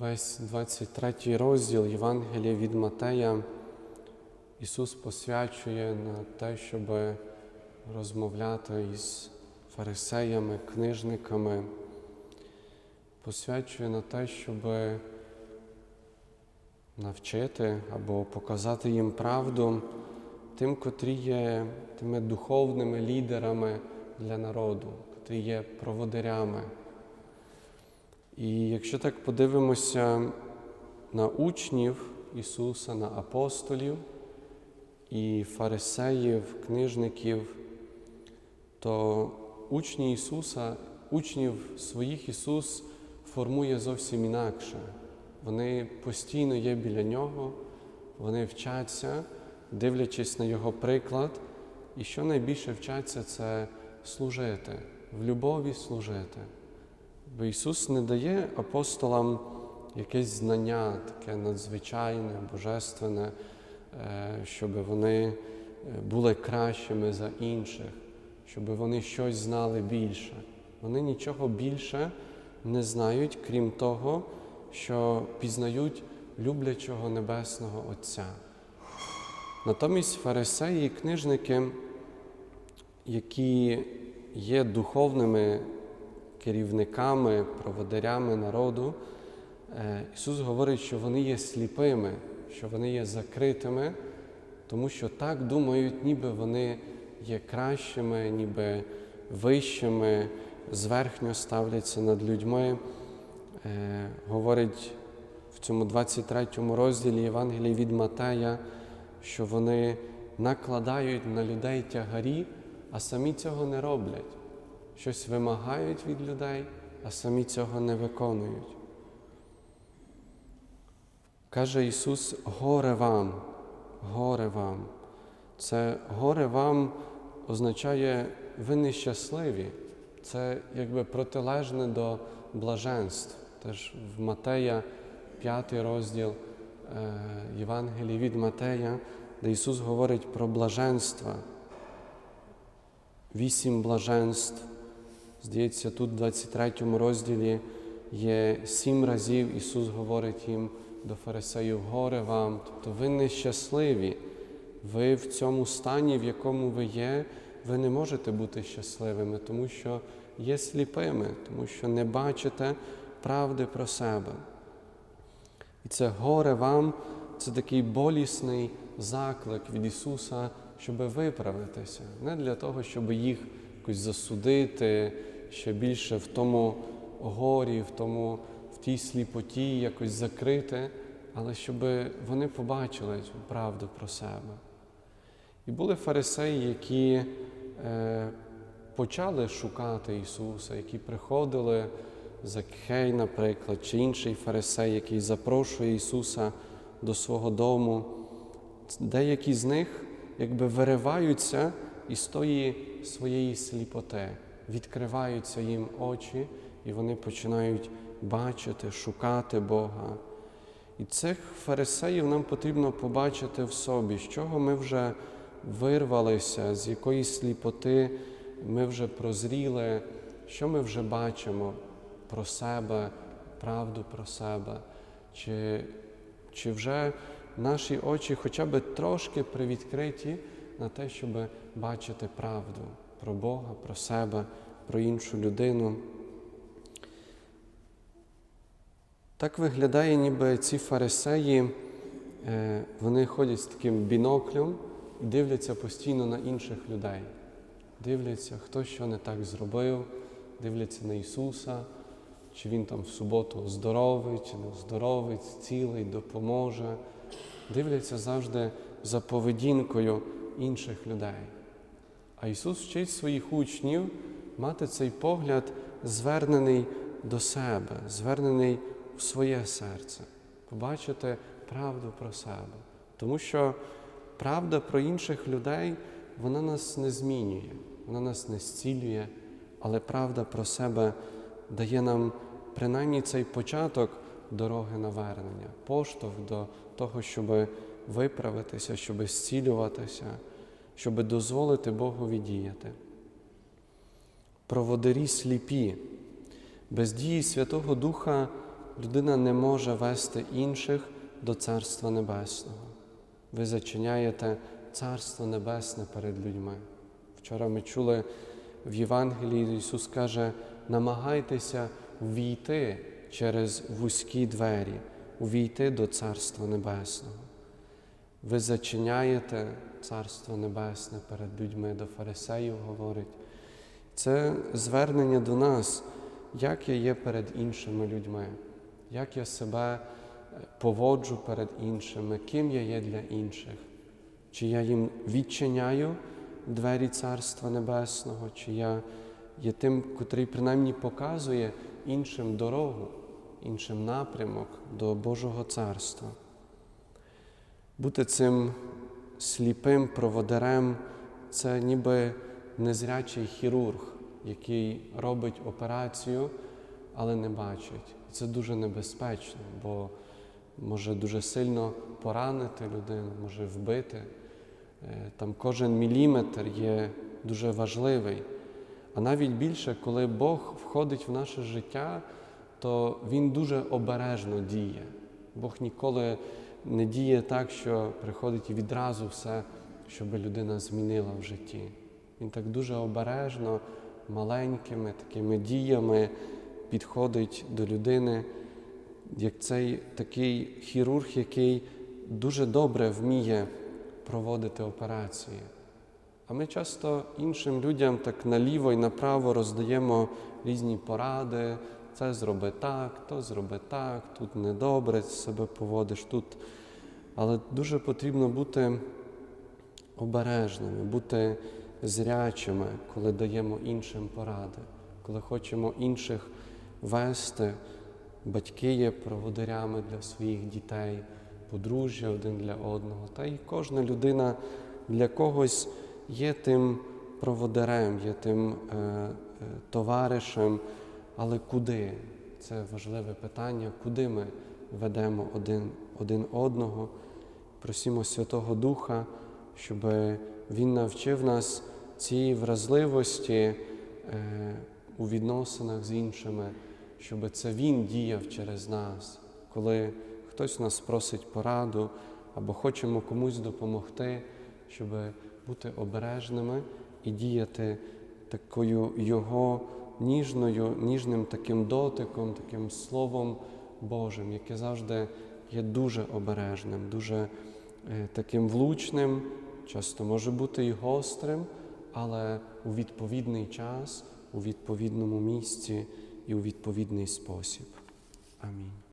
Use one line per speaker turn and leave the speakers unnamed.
Весь 23 розділ Євангелія від Матея Ісус посвячує на те, щоб розмовляти із фарисеями, книжниками, посвячує на те, щоб навчити або показати їм правду тим, котрі є тими духовними лідерами для народу, котрі є проводирями. І якщо так подивимося на учнів Ісуса, на апостолів і фарисеїв, книжників, то учні Ісуса, учнів своїх Ісус формує зовсім інакше. Вони постійно є біля Нього, вони вчаться, дивлячись на Його приклад, і що найбільше вчаться, це служити, в любові служити. Бо Ісус не дає апостолам якесь знання таке надзвичайне, божественне, е, щоб вони е, були кращими за інших, щоб вони щось знали більше. Вони нічого більше не знають, крім того, що пізнають люблячого Небесного Отця. Натомість фарисеї і книжники, які є духовними керівниками, проводирями народу, е, Ісус говорить, що вони є сліпими, що вони є закритими, тому що так думають, ніби вони є кращими, ніби вищими, зверхньо ставляться над людьми. Е, Говорить в цьому 23 розділі Євангелії від Матея, що вони накладають на людей тягарі, а самі цього не роблять щось вимагають від людей, а самі цього не виконують. Каже Ісус, горе вам, горе вам. Це горе вам означає ви нещасливі. Це якби протилежне до блаженств. Теж в Матея, 5 розділ е, Євангелії від Матея, де Ісус говорить про блаженства. Вісім блаженств. Здається, тут в 23 розділі є сім разів Ісус говорить їм до фарисеїв, горе вам, тобто ви нещасливі, ви в цьому стані, в якому ви є, ви не можете бути щасливими, тому що є сліпими, тому що не бачите правди про себе. І це горе вам, це такий болісний заклик від Ісуса, щоб виправитися, не для того, щоб їх якось засудити, ще більше в тому горі, в тому, в тій сліпоті якось закрити, але щоб вони побачили цю правду про себе. І були фарисеї, які е, почали шукати Ісуса, які приходили, Закхей, наприклад, чи інший фарисей, який запрошує Ісуса до свого дому. Деякі з них якби вириваються із тої своєї сліпоти. Відкриваються їм очі, і вони починають бачити, шукати Бога. І цих фарисеїв нам потрібно побачити в собі, з чого ми вже вирвалися, з якої сліпоти ми вже прозріли, що ми вже бачимо про себе, правду про себе, чи, чи вже наші очі хоча б трошки привідкриті на те, щоб бачити правду про Бога, про себе, про іншу людину. Так виглядає, ніби ці фарисеї, е, вони ходять з таким біноклем і дивляться постійно на інших людей. Дивляться, хто що не так зробив, дивляться на Ісуса, чи Він там в суботу здоровий, чи не здоровий, цілий, допоможе. Дивляться завжди за поведінкою інших людей. А Ісус вчить своїх учнів мати цей погляд, звернений до себе, звернений в своє серце, побачити правду про себе. Тому що правда про інших людей, вона нас не змінює, вона нас не зцілює, але правда про себе дає нам принаймні цей початок дороги навернення, поштовх до того, щоб виправитися, щоб зцілюватися щоб дозволити Богові діяти. Проводирі сліпі, без дії Святого Духа людина не може вести інших до Царства Небесного. Ви зачиняєте Царство Небесне перед людьми. Вчора ми чули в Євангелії, Ісус каже, намагайтеся війти через вузькі двері, увійти до Царства Небесного. Ви зачиняєте Царство Небесне перед людьми, до фарисеїв говорить. Це звернення до нас, як я є перед іншими людьми, як я себе поводжу перед іншими, ким я є для інших, чи я їм відчиняю двері Царства Небесного, чи я є тим, котрий принаймні показує іншим дорогу, іншим напрямок до Божого Царства. Бути цим сліпим проводарем це ніби незрячий хірург, який робить операцію, але не бачить. Це дуже небезпечно, бо може дуже сильно поранити людину, може вбити. Е, Там кожен міліметр є дуже важливий. А навіть більше, коли Бог входить в наше життя, то Він дуже обережно діє. Бог ніколи не діє так, що приходить відразу все, щоб людина змінила в житті. Він так дуже обережно, маленькими такими діями підходить до людини, як цей такий хірург, який дуже добре вміє проводити операції. А ми часто іншим людям так наліво і направо роздаємо різні поради. Це зроби так, то зроби так, тут недобре себе поводиш тут. Але дуже потрібно бути обережними, бути зрячими, коли даємо іншим поради, коли хочемо інших вести. Батьки є проводирями для своїх дітей, подружжя один для одного. Та й кожна людина для когось є тим проводарем, є тим е, е, товаришем. Але куди? Це важливе питання, куди ми ведемо один, один одного. Просімо Святого Духа, щоб Він навчив нас цій вразливості е, у відносинах з іншими, щоб це Він діяв через нас, коли хтось нас просить пораду або хочемо комусь допомогти, щоб бути обережними і діяти такою Його ніжною, ніжним таким дотиком, таким Словом Божим, яке завжди є дуже обережним, дуже е, таким влучним, часто може бути і гострим, але у відповідний час, у відповідному місці і у відповідний спосіб. Амінь.